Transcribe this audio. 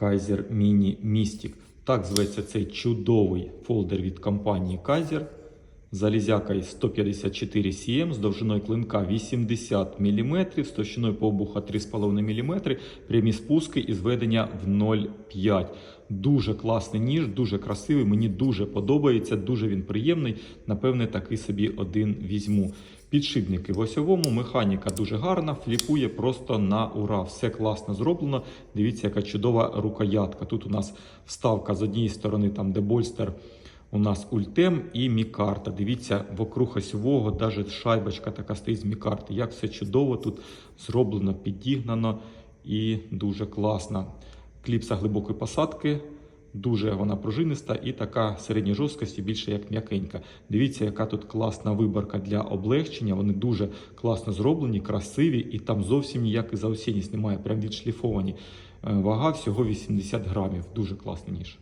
Kaiser Mini Mystic. Так зветься цей чудовий фолдер від компанії Kaiser. Залізяка 154 cm з довжиною клинка 80 мм, з товщиною побуха 3,5 мм, прямі спуски і зведення в 0,5. Дуже класний ніж, дуже красивий. Мені дуже подобається, дуже він приємний. Напевне, такий собі один візьму. Підшипники в осьовому, механіка дуже гарна, фліпує просто на ура. Все класно зроблено. Дивіться, яка чудова рукоятка. Тут у нас вставка з однієї сторони, там де больстер. У нас ультем і мікарта. Дивіться, вокруг осьового навіть шайбочка така стоїть з мікарти. Як все чудово тут зроблено, підігнано і дуже класно. Кліпса глибокої посадки, дуже вона пружиниста і така середньої жорсткості, більше як м'якенька. Дивіться, яка тут класна виборка для облегчення. Вони дуже класно зроблені, красиві, і там зовсім ніяких заусінність немає, прям відшліфовані. Е, Вага всього 80 грамів. Дуже класний ніж.